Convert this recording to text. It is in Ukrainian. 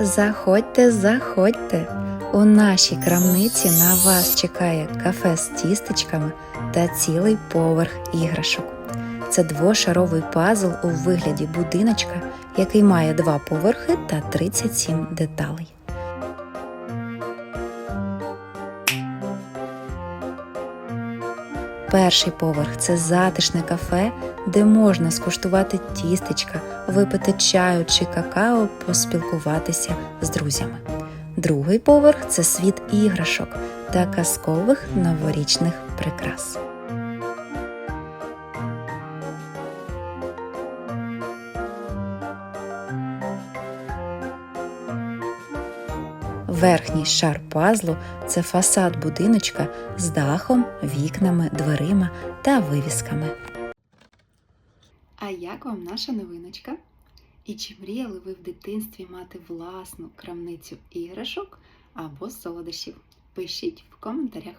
Заходьте, заходьте! У нашій крамниці на вас чекає кафе з тістечками та цілий поверх іграшок. Це двошаровий пазл у вигляді будиночка, який має два поверхи та 37 деталей. Перший поверх це затишне кафе, де можна скуштувати тістечка, випити чаю чи какао, поспілкуватися з друзями. Другий поверх це світ іграшок та казкових новорічних прикрас. Верхній шар пазлу це фасад будиночка з дахом, вікнами, дверима та вивісками. А як вам наша новиночка? І чи мріяли ви в дитинстві мати власну крамницю іграшок або солодощів? Пишіть в коментарях.